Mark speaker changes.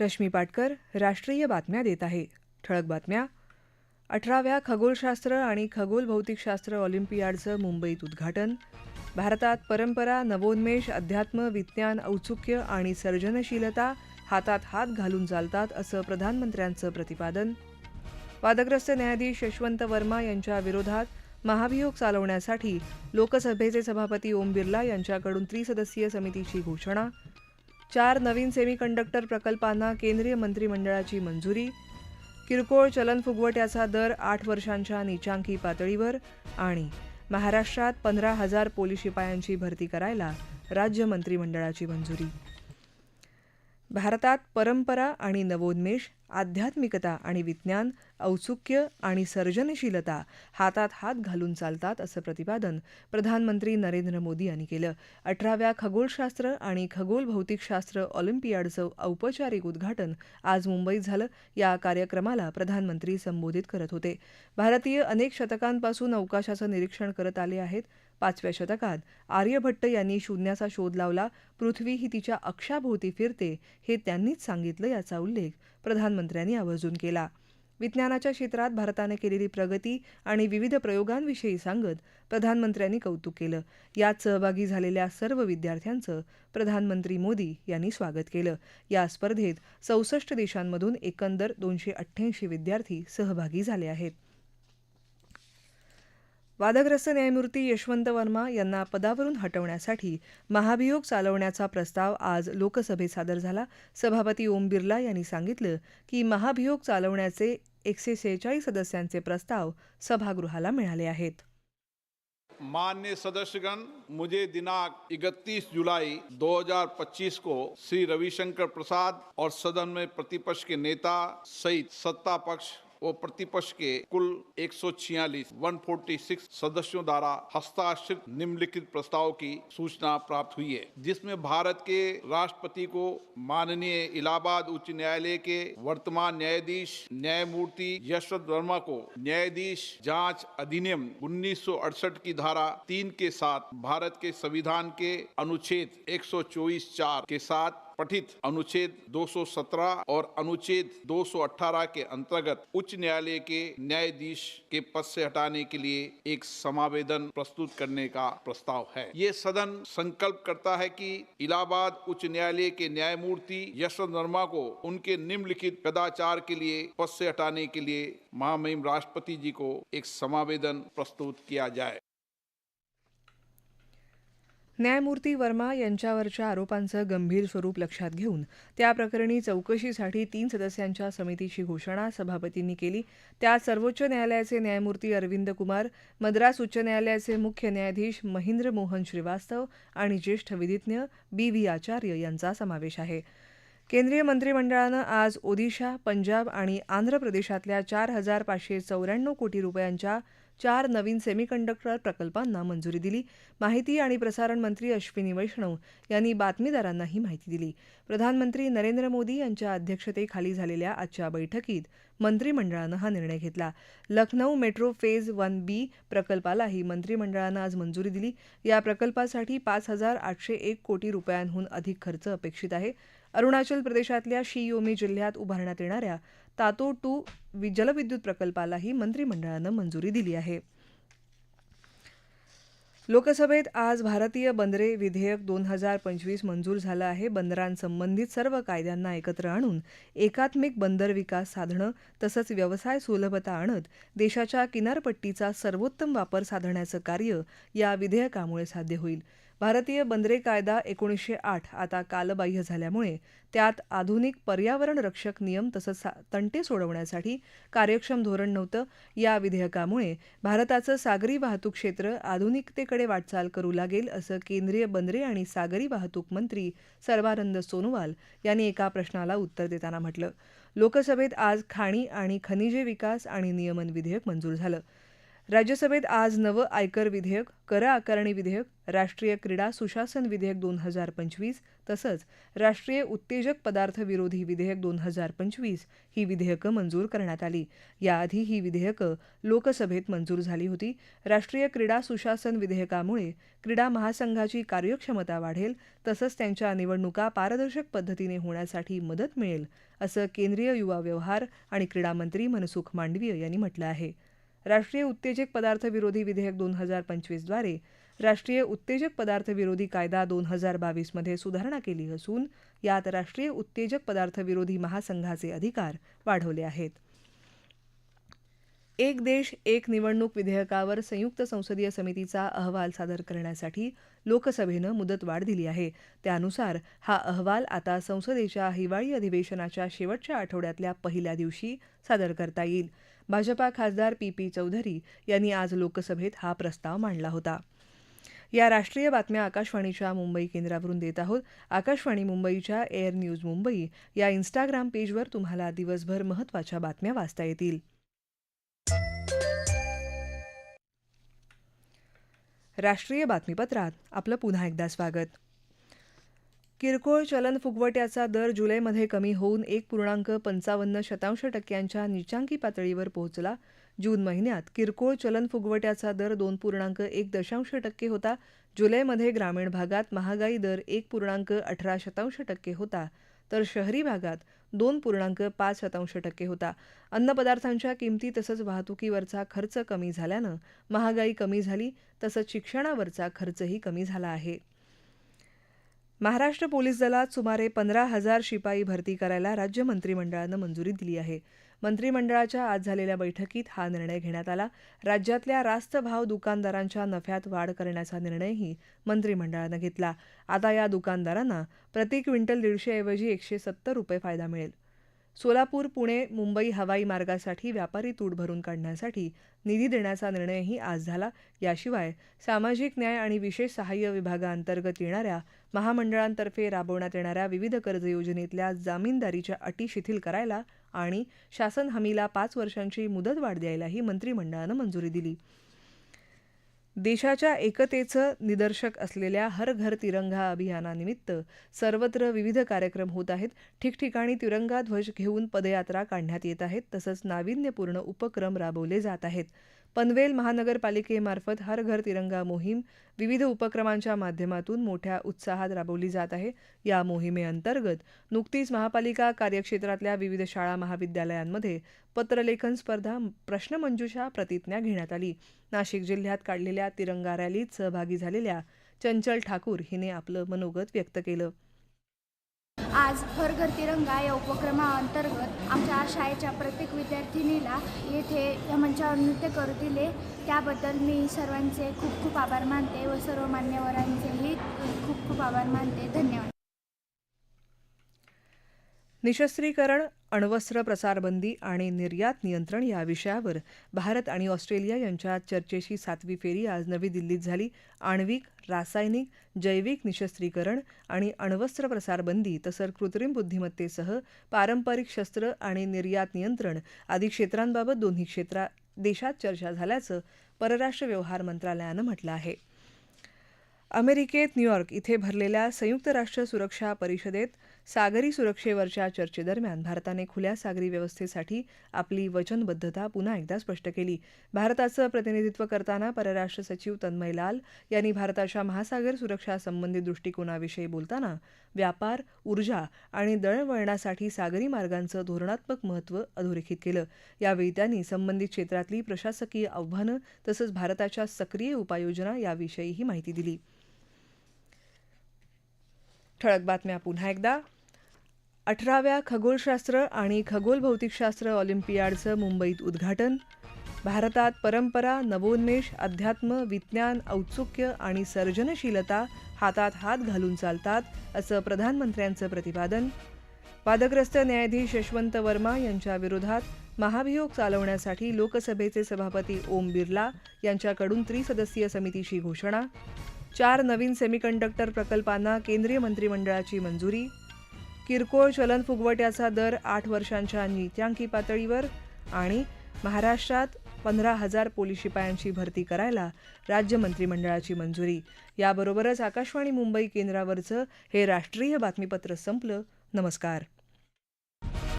Speaker 1: रश्मी पाटकर राष्ट्रीय बातम्या देत आहे ठळक बातम्या अठराव्या खगोलशास्त्र आणि खगोल भौतिकशास्त्र ऑलिम्पियाडचं मुंबईत उद्घाटन भारतात परंपरा नवोन्मेष अध्यात्म विज्ञान औत्सुक्य आणि सर्जनशीलता हातात हात घालून चालतात असं प्रधानमंत्र्यांचं प्रतिपादन वादग्रस्त न्यायाधीश यशवंत वर्मा यांच्या विरोधात महाभियोग चालवण्यासाठी लोकसभेचे सभापती ओम बिर्ला यांच्याकडून त्रिसदस्यीय समितीची घोषणा चार नवीन सेमीकंडक्टर प्रकल्पांना केंद्रीय मंत्रिमंडळाची मंजुरी किरकोळ याचा दर आठ वर्षांच्या नीचांकी पातळीवर आणि महाराष्ट्रात पंधरा हजार पोलीस शिपायांची भरती करायला राज्य मंत्रिमंडळाची मंजुरी भारतात परंपरा आणि नवोन्मेष आध्यात्मिकता आणि विज्ञान औत्सुक्य आणि सर्जनशीलता हातात हात घालून चालतात असं प्रतिपादन प्रधानमंत्री नरेंद्र मोदी यांनी केलं अठराव्या खगोलशास्त्र आणि खगोल भौतिकशास्त्र ऑलिम्पियाडचं औपचारिक उद्घाटन आज मुंबईत झालं या कार्यक्रमाला प्रधानमंत्री संबोधित करत होते भारतीय अनेक शतकांपासून अवकाशाचं निरीक्षण करत आले आहेत पाचव्या शतकात आर्यभट्ट यांनी शून्याचा शोध लावला पृथ्वी ही तिच्या अक्षाभोवती फिरते हे त्यांनीच सांगितलं याचा उल्लेख प्रधानमंत्र्यांनी आवर्जून केला विज्ञानाच्या क्षेत्रात भारताने केलेली प्रगती आणि विविध प्रयोगांविषयी सांगत प्रधानमंत्र्यांनी कौतुक केलं यात सहभागी झालेल्या सर्व विद्यार्थ्यांचं प्रधानमंत्री मोदी यांनी स्वागत केलं या स्पर्धेत चौसष्ट देशांमधून एकंदर दोनशे अठ्ठ्याऐंशी विद्यार्थी सहभागी झाले आहेत वादग्रस्त न्यायमूर्ती यशवंत वर्मा यांना पदावरून हटवण्यासाठी महाभियोग चालवण्याचा प्रस्ताव आज लोकसभेत सादर झाला सभापती ओम बिर्ला यांनी सांगितलं की महाभियोग चालवण्याचे एकशे शेहेचाळीस सदस्यांचे प्रस्ताव सभागृहाला मिळाले आहेत
Speaker 2: मान्य सदस्यगण मुझे दिनांक 31 जुलाई 2025 को श्री रविशंकर प्रसाद और सदन में प्रतिपक्ष के नेता सहित सत्ता पक्ष वो प्रतिपक्ष के कुल 146 146 सदस्यों द्वारा हस्ताक्षरित निम्नलिखित प्रस्ताव की सूचना प्राप्त हुई है जिसमें भारत के राष्ट्रपति को माननीय इलाहाबाद उच्च न्यायालय के वर्तमान न्यायाधीश न्यायमूर्ति यशवंत वर्मा को न्यायाधीश जांच अधिनियम उन्नीस की धारा तीन के साथ भारत के संविधान के अनुच्छेद 124 चार के साथ पठित अनुच्छेद 217 और अनुच्छेद 218 के अंतर्गत उच्च न्यायालय के न्यायाधीश के पद से हटाने के लिए एक समावेदन प्रस्तुत करने का प्रस्ताव है ये सदन संकल्प करता है कि इलाहाबाद उच्च न्यायालय के न्यायमूर्ति यशवंत वर्मा को उनके निम्नलिखित कदाचार के लिए पद से हटाने के लिए महामहिम राष्ट्रपति जी को एक समावेदन प्रस्तुत किया जाए
Speaker 1: न्यायमूर्ती वर्मा यांच्यावरच्या आरोपांचं गंभीर स्वरूप लक्षात घेऊन त्याप्रकरणी चौकशीसाठी तीन सदस्यांच्या समितीची घोषणा सभापतींनी केली त्यात सर्वोच्च न्यायालयाचे न्यायमूर्ती अरविंद कुमार मद्रास उच्च न्यायालयाचे मुख्य न्यायाधीश महेंद्र मोहन श्रीवास्तव आणि ज्येष्ठ विधिज्ञ बी व्ही आचार्य यांचा समावेश आहे केंद्रीय मंत्रिमंडळानं आज ओदिशा पंजाब आणि आंध्र प्रदेशातल्या चार हजार पाचशे चौऱ्याण्णव कोटी रुपयांच्या चार नवीन सेमीकंडक्टर प्रकल्पांना मंजुरी दिली माहिती आणि प्रसारण मंत्री अश्विनी वैष्णव यांनी बातमीदारांना ही माहिती दिली प्रधानमंत्री नरेंद्र मोदी यांच्या अध्यक्षतेखाली झालेल्या आजच्या बैठकीत मंत्रिमंडळानं हा निर्णय घेतला Lucknow metro phase one B प्रकल्पालाही मंत्रिमंडळानं आज मंजुरी दिली या प्रकल्पासाठी पाच हजार आठशे एक कोटी रुपयांहून अधिक खर्च अपेक्षित आहे अरुणाचल प्रदेशातल्या शियोमी जिल्ह्यात उभारण्यात येणाऱ्या तातो टू जलविद्युत प्रकल्पालाही मंत्रिमंडळानं मंजुरी दिली आहे लोकसभेत आज भारतीय बंदरे विधेयक दोन हजार पंचवीस मंजूर झालं आहे बंदरांसंबंधित सर्व कायद्यांना एकत्र आणून एकात्मिक बंदर विकास साधणं तसंच व्यवसाय सुलभता आणत देशाच्या किनारपट्टीचा सर्वोत्तम वापर साधण्याचं कार्य या विधेयकामुळे साध्य होईल भारतीय बंदरे कायदा एकोणीसशे आठ आता कालबाह्य झाल्यामुळे त्यात आधुनिक पर्यावरण रक्षक नियम तसंच तंटे सोडवण्यासाठी कार्यक्षम धोरण नव्हतं या विधेयकामुळे भारताचं सागरी वाहतूक क्षेत्र आधुनिकतेकडे वाटचाल करू लागेल असं केंद्रीय बंदरे आणि सागरी वाहतूक मंत्री सर्वानंद सोनोवाल यांनी एका प्रश्नाला उत्तर देताना म्हटलं लोकसभेत आज खाणी आणि खनिजे विकास आणि नियमन विधेयक मंजूर झालं राज्यसभेत आज नवं आयकर विधेयक कर आकारणी विधेयक राष्ट्रीय क्रीडा सुशासन विधेयक दोन हजार पंचवीस तसंच राष्ट्रीय उत्तेजक पदार्थ विरोधी विधेयक दोन हजार पंचवीस ही विधेयकं मंजूर करण्यात आली याआधी ही विधेयकं लोकसभेत मंजूर झाली होती राष्ट्रीय क्रीडा सुशासन विधेयकामुळे क्रीडा महासंघाची कार्यक्षमता वाढेल तसंच त्यांच्या निवडणुका पारदर्शक पद्धतीने होण्यासाठी मदत मिळेल असं केंद्रीय युवा व्यवहार आणि क्रीडा मंत्री मनसुख मांडवीय यांनी म्हटलं आहे राष्ट्रीय उत्तेजक पदार्थ विरोधी विधेयक दोन हजार पंचवीसद्वारे राष्ट्रीय उत्तेजक पदार्थ विरोधी कायदा दोन हजार बावीसमध्ये सुधारणा केली असून यात राष्ट्रीय उत्तेजक पदार्थ विरोधी महासंघाचे अधिकार वाढवले आहेत एक देश एक निवडणूक विधेयकावर संयुक्त संसदीय समितीचा अहवाल सादर करण्यासाठी लोकसभेनं मुदतवाढ दिली आहे त्यानुसार हा अहवाल आता संसदेच्या हिवाळी अधिवेशनाच्या शेवटच्या आठवड्यातल्या पहिल्या दिवशी सादर करता येईल भाजपा खासदार पी पी चौधरी यांनी आज लोकसभेत हा प्रस्ताव मांडला होता या राष्ट्रीय बातम्या आकाशवाणीच्या मुंबई केंद्रावरून देत आहोत आकाशवाणी मुंबईच्या एअर न्यूज मुंबई या इन्स्टाग्राम पेजवर तुम्हाला दिवसभर महत्त्वाच्या बातम्या वाचता येतील राष्ट्रीय बातमीपत्रात आपलं पुन्हा एकदा स्वागत किरकोळ चलन फुगवट्याचा दर जुलैमध्ये कमी होऊन एक पूर्णांक पंचावन्न शतांश टक्क्यांच्या निचांकी पातळीवर पोहोचला जून महिन्यात किरकोळ चलन फुगवट्याचा दर दोन पूर्णांक एक दशांश टक्के होता जुलैमध्ये ग्रामीण भागात महागाई दर एक पूर्णांक अठरा शतांश टक्के होता तर शहरी भागात दोन पूर्णांक पाच शतांश टक्के होता अन्नपदार्थांच्या किमती तसंच वाहतुकीवरचा खर्च कमी झाल्यानं महागाई कमी झाली तसंच शिक्षणावरचा खर्चही कमी झाला आहे महाराष्ट्र पोलीस दलात सुमारे पंधरा हजार शिपाई भरती करायला राज्य मंत्रिमंडळानं मंजुरी दिली आहे मंत्रिमंडळाच्या आज झालेल्या बैठकीत हा निर्णय घेण्यात आला राज्यातल्या रास्त भाव दुकानदारांच्या नफ्यात वाढ करण्याचा निर्णयही मंत्रिमंडळानं घेतला आता या दुकानदारांना प्रति क्विंटल दीडशेऐवजी एकशे सत्तर रुपये फायदा मिळेल सोलापूर पुणे मुंबई हवाई मार्गासाठी व्यापारी तूट भरून काढण्यासाठी निधी देण्याचा निर्णयही आज झाला याशिवाय सामाजिक न्याय आणि विशेष सहाय्य विभागाअंतर्गत येणाऱ्या महामंडळांतर्फे राबवण्यात येणाऱ्या विविध कर्ज योजनेतल्या जामीनदारीच्या अटी शिथिल करायला आणि शासन हमीला पाच वर्षांची मुदतवाढ द्यायलाही मंत्रिमंडळानं मंजुरी दिली देशाच्या एकतेचं निदर्शक असलेल्या हर घर तिरंगा अभियानानिमित्त सर्वत्र विविध कार्यक्रम होत आहेत ठिकठिकाणी तिरंगा ध्वज घेऊन पदयात्रा काढण्यात येत आहेत तसंच नाविन्यपूर्ण उपक्रम राबवले जात आहेत पनवेल महानगरपालिकेमार्फत हर घर तिरंगा मोहीम विविध उपक्रमांच्या माध्यमातून मोठ्या उत्साहात राबवली जात आहे या मोहिमेअंतर्गत नुकतीच महापालिका कार्यक्षेत्रातल्या विविध शाळा महाविद्यालयांमध्ये पत्रलेखन स्पर्धा प्रश्नमंजुषा प्रतिज्ञा घेण्यात आली नाशिक जिल्ह्यात काढलेल्या तिरंगा रॅलीत सहभागी झालेल्या चंचल ठाकूर हिने आपलं मनोगत व्यक्त केलं
Speaker 3: आज हर घर तिरंगा या उपक्रमाअंतर्गत आमच्या शाळेच्या प्रत्येक विद्यार्थिनीला येथे या मंचावर नृत्य करू दिले त्याबद्दल मी सर्वांचे खूप खूप आभार मानते व सर्व मान्यवरांचेही खूप खूप आभार मानते धन्यवाद
Speaker 1: निशस्त्रीकरण अण्वस्त्र प्रसारबंदी आणि निर्यात नियंत्रण या विषयावर भारत आणि ऑस्ट्रेलिया यांच्यात चर्चेची सातवी फेरी आज नवी दिल्लीत झाली आण्विक रासायनिक जैविक निशस्त्रीकरण आणि अण्वस्त्र प्रसारबंदी तसंच कृत्रिम बुद्धिमत्तेसह पारंपरिक शस्त्र आणि निर्यात नियंत्रण आदी क्षेत्रांबाबत दोन्ही क्षेत्रा देशात चर्चा झाल्याचं परराष्ट्र व्यवहार मंत्रालयानं म्हटलं आहे अमेरिकेत न्यूयॉर्क इथे भरलेल्या संयुक्त राष्ट्र सुरक्षा परिषदेत सागरी सुरक्षेवरच्या चर्चेदरम्यान भारताने खुल्या सागरी व्यवस्थेसाठी आपली वचनबद्धता पुन्हा एकदा स्पष्ट केली भारताचं प्रतिनिधित्व करताना परराष्ट्र सचिव तन्मय लाल यांनी भारताच्या महासागर सुरक्षा संबंधित दृष्टिकोनाविषयी बोलताना व्यापार ऊर्जा आणि दळणवळणासाठी सागरी मार्गांचं धोरणात्मक महत्त्व अधोरेखित केलं यावेळी त्यांनी संबंधित क्षेत्रातली प्रशासकीय आव्हानं तसंच भारताच्या सक्रिय उपाययोजना याविषयीही माहिती दिली ठळक बातम्या पुन्हा एकदा अठराव्या खगोलशास्त्र आणि खगोल भौतिकशास्त्र ऑलिम्पियाडचं मुंबईत उद्घाटन भारतात परंपरा नवोन्मेष अध्यात्म विज्ञान औत्सुक्य आणि सर्जनशीलता हातात हात घालून चालतात असं प्रधानमंत्र्यांचं प्रतिपादन वादग्रस्त न्यायाधीश यशवंत वर्मा यांच्या विरोधात महाभियोग चालवण्यासाठी लोकसभेचे सभापती ओम बिर्ला यांच्याकडून त्रिसदस्यीय समितीची घोषणा चार नवीन सेमीकंडक्टर प्रकल्पांना केंद्रीय मंत्रिमंडळाची मंजुरी किरकोळ चलन फुगवट्याचा दर आठ वर्षांच्या नित्यांकी पातळीवर आणि महाराष्ट्रात पंधरा हजार पोलीस शिपायांची भरती करायला राज्य मंत्रिमंडळाची मंजुरी याबरोबरच आकाशवाणी मुंबई केंद्रावरचं हे राष्ट्रीय बातमीपत्र संपलं नमस्कार